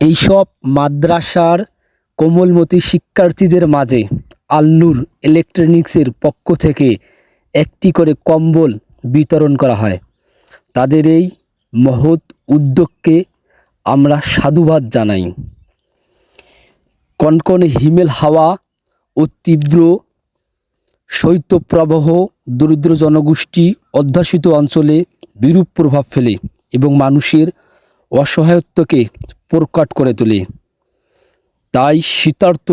এইসব মাদ্রাসার কোমলমতি শিক্ষার্থীদের মাঝে আল্লুর ইলেকট্রনিক্সের পক্ষ থেকে একটি করে কম্বল বিতরণ করা হয়। তাদের এই মহৎ উদ্যোগকে আমরা সাধুবাদ জানাই। কনকনে হিমেল হাওয়া ও তীব্র শৈত্যপ্রবাহ দরিদ্র জনগোষ্ঠী অধ্যাসিত অঞ্চলে বিরূপ প্রভাব ফেলে এবং মানুষের অসহায়ত্বকে প্রকট করে তোলে। তাই শীতার্থ,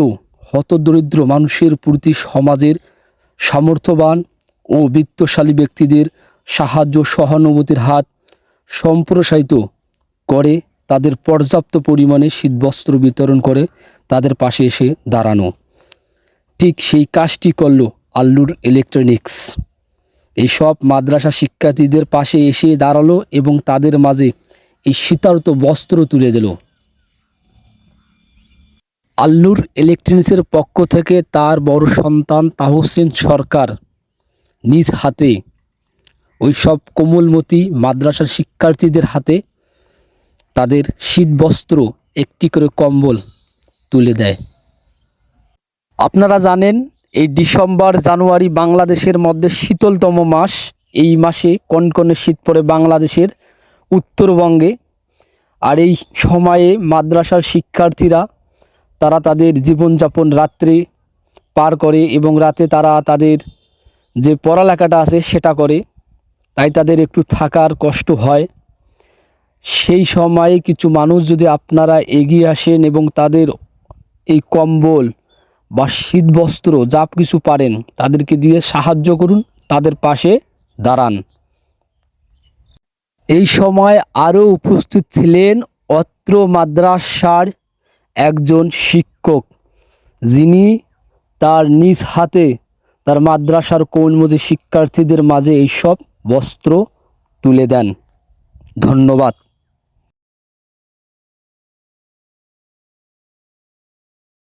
হতদরিদ্র মানুষের প্রতি সমাজের সামর্থ্যবান ও বিত্তশালী ব্যক্তিদের সাহায্য সহানুভূতির হাত সম্প্রসারিত করে তাদের পর্যাপ্ত পরিমাণে শীতবস্ত্র বিতরণ করে তাদের পাশে এসে দাঁড়ানো। ঠিক সেই কাজটি করল আল্লুর ইলেকট্রনিক্স। এইসব মাদ্রাসা শিক্ষার্থীদের পাশে এসে দাঁড়াল এবং তাদের মাঝে এই শীতার্ত বস্ত্র তুলে দিল। আল্লুর ইলেকট্রনিক্সের পক্ষ থেকে তার বড় সন্তান তাহসিন সরকার নিজ হাতে ওই সব কোমলমতি মাদ্রাসার শিক্ষার্থীদের হাতে তাদের শীতবস্ত্র একটি করে কম্বল তুলে দেয়। আপনারা জানেন, এই ডিসেম্বর, জানুয়ারি বাংলাদেশের মধ্যে শীতলতম মাস। এই মাসে কনকনে শীত পড়ে বাংলাদেশের উত্তরবঙ্গে। আর এই সময়ে মাদ্রাসার শিক্ষার্থীরা, তারা তাদের জীবনযাপন রাত্রে পার করে এবং রাতে তারা তাদের যে পড়ালেখাটা আছে সেটা করে। তাই তাদের একটু থাকার কষ্ট হয়। সেই সময়ে কিছু মানুষ যদি আপনারা এগিয়ে আসেন এবং তাদের এই কম্বল বা শীতবস্ত্র, যা কিছু পারেন, তাদেরকে দিয়ে সাহায্য করুন, তাদের পাশে দাঁড়ান। এই সময় আরও উপস্থিত ছিলেন অত্র মাদ্রাসার একজন শিক্ষক। যিনি তার নিজ হাতে তার মাদ্রাসার কৌনমজি শিক্ষার্থীদের মাঝে এইসব বস্ত্র তুলে দেন। ধন্যবাদ।